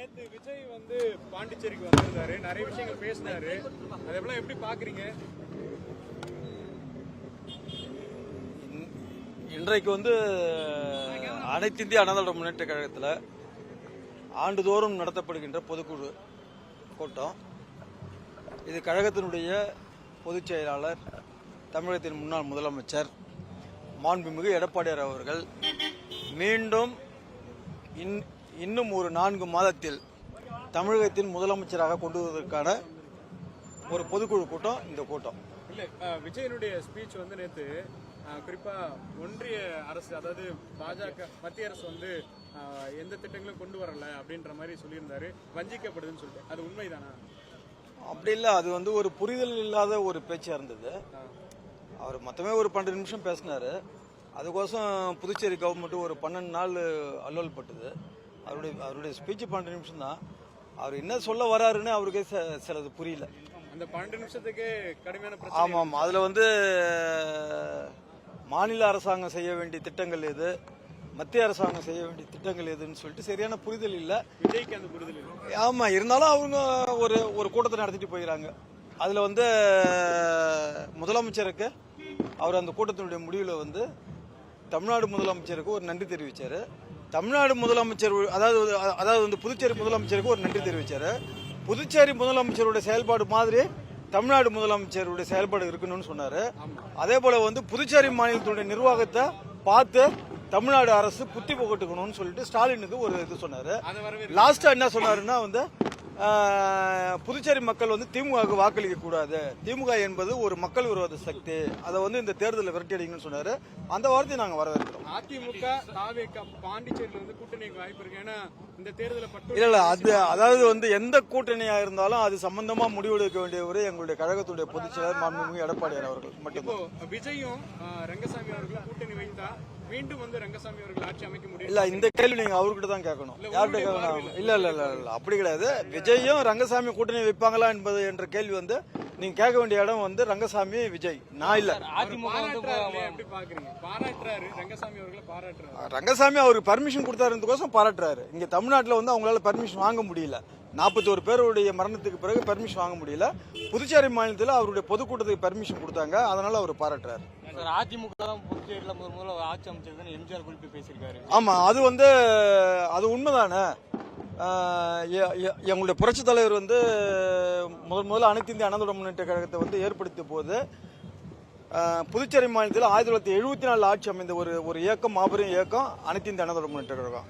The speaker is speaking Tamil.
நேத்து விஜய் வந்து பாண்டிச்சேரிக்கு வந்திருந்தாரு. நிறைய விஷயங்கள் பேசினாரு. அதெல்லாம் எப்படி பாக்குறீங்க? இன்றைக்கு வந்து அனைத்து இந்திய அண்ணா முன்னேற்ற கழகத்தில் ஆண்டுதோறும் நடத்தப்படுகின்ற பொதுக்குழு கூட்டம். இது கழகத்தினுடைய பொதுச் செயலாளர் தமிழகத்தின் முன்னாள் முதலமைச்சர் மாண்புமிகு எடப்பாடியார் அவர்கள் மீண்டும் இன் இன்னும் ஒரு நான்கு மாதத்தில் தமிழகத்தின் முதலமைச்சராக கொண்டு வருவதற்கான ஒரு பொதுக்குழு கூட்டம் இந்த கூட்டம். இல்ல விஜயனுடைய ஸ்பீச் வந்து நேத்து அஹ், குறிப்பா ஒன்றிய அரசு அதாவது பாஜக மத்திய அரசு வந்து எந்த திட்டங்களும் கொண்டு வரல அப்படின்ற மாதிரி சொல்லியிருந்தாரு. வஞ்சிக்கப்படுதுன்னு சொல்லிட்டு. அது உண்மைதானா? அப்படி இல்லை. அது வந்து ஒரு புரிதல் இல்லாத ஒரு பேச்சா இருந்தது. அவர் மொத்தமே ஒரு பன்னெண்டு நிமிஷம் பேசினாரு. அதுக்கோசம் புதுச்சேரி கவர்மெண்ட் ஒரு பன்னெண்டு நாள் அல்லல் பட்டுது. அவருடைய அவருடைய ஸ்பீச் பன்னெண்டு நிமிஷம் தான். அவர் என்ன சொல்ல வராருன்னு அவருக்கே ச- சிலது புரியல. அந்த பன்னெண்டு நிமிஷத்துக்கே கடுமையான ஆமாம் அதில் வந்து மாநில அரசாங்கம் செய்ய வேண்டிய திட்டங்கள் எது? மத்திய அரசாங்கம் செய்ய வேண்டிய திட்டங்கள் எதுன்னு சொல்லிட்டு சரியான புரிதல் இல்லை. விஜய்க்கு அந்த புரிதல் இல்லை. ஆமா இருந்தாலும் அவங்க ஒரு ஒரு கூட்டத்தை நடத்திட்டு போயிடறாங்க அதுல வந்து முதலமைச்சருக்கு அவர் அந்த கூட்டத்தினுடைய முடிவுல வந்து தமிழ்நாடு முதலமைச்சருக்கு ஒரு நன்றி தெரிவிச்சாரு. தமிழ்நாடு முதலமைச்சர் அதாவது அதாவது வந்து புதுச்சேரி முதலமைச்சருக்கு ஒரு நன்றி தெரிவிச்சாரு. புதுச்சேரி முதலமைச்சருடைய செயல்பாடு மாதிரி தமிழ்நாடு முதலமைச்சருடைய செயல்பாடு இருக்கணும்னு சொன்னாரு. அதே போல வந்து புதுச்சேரி மாநிலத்தினுடைய நிர்வாகத்தை பார்த்து தமிழ்நாடு அரசு புத்தி புகட்டுக்கணும்னு சொல்லிட்டு ஸ்டாலினுக்கு ஒரு இது சொன்னாரு. அதை வரவே லாஸ்டா என்ன சொன்னாருன்னா வந்து புதுச்சேரி மக்கள் வந்து திமுகவுக்கு வாக்களிக்க கூடாது. திமுக என்பது ஒரு மக்கள் விரோத சக்தி. அதை வந்து இந்த தேர்தலில் விரட்டி அடிக்கணும்னு சொன்னாரு. அந்த வார்த்தையை நாங்க வரவேற்கிறோம். அதிமுக பாண்டிச்சேரியில வந்து கூட்டணிக்கு வாய்ப்பு இருக்கு. ஏன்னா இந்த தேர்தலை பட்டு இல்ல இல்ல அது அதாவது வந்து எந்த கூட்டணியா இருந்தாலும் அது சம்பந்தமா முடிவெடுக்க வேண்டியவர் எங்களுடைய கழகத்துடைய பொதுச் செயலர் மாண்புமிகு எடப்பாடியார் அவர்கள் மட்டும்தான். விஜயும் ரங்கசாமி அவர்களும் கூட்டணி வைத்தா மீண்டும் வந்து ரங்கசாமி அவர்கள் ஆட்சி அமைக்க முடியும்? இல்ல இந்த கேள்வி நீங்க அவர்கிட்ட தான் கேட்கணும். யார்கிட்ட கேட்கணும்? இல்ல இல்ல இல்ல இல்ல அப்படி கிடையாது. விஜயும் ரங்கசாமி கூட்டணி வைப்பாங்களா என்பது என்ற கேள்வி வந்து நீங்க கேட்க வேண்டிய இடம் வந்து ரங்கசாமி விஜய். நான் இல்ல. ரங்கசாமி அவர்களை பாராட்டுறாரு. ரங்கசாமி அவருக்கு பர்மிஷன் கொடுத்தாருன்றதுக்கோசம் பாராட்டுறாரு. இங்க தமிழ்நாட்டுல வந்து அவங்களால பர்மிஷன் வாங்க முடியல. நாற்பத்தோரு பேருடைய மரணத்துக்கு பிறகு பர்மிஷன் வாங்க முடியல. புதுச்சேரி மாநிலத்தில் அவருடைய பொதுக்கூட்டத்துக்கு பர்மிஷன் கொடுத்தாங்க. அதனால அவர் பாராட்டுறாரு. சார் அதிமுக புதுச்சேரியில் முதல் முதல்ல ஆட்சி அமைச்சதுன்னு எம்ஜிஆர் குறிப்பிட்டு பேசியிருக்காரு. ஆமா அது வந்து அது உண்மைதானே? எங்களுடைய புரட்சி தலைவர் வந்து முதல் முதல்ல அனைத்து இந்திய அண்ணா முன்னேற்ற கழகத்தை வந்து ஏற்படுத்திய போது புதுச்சேரி மாநிலத்தில் ஆயிரத்தி தொள்ளாயிரத்தி எழுபத்தி நாலு ஆட்சி அமைந்த ஒரு ஒரு இயக்கம் மாபெரும் இயக்கம் அனைத்து இந்திய அண்ணா முன்னேற்ற கழகம்.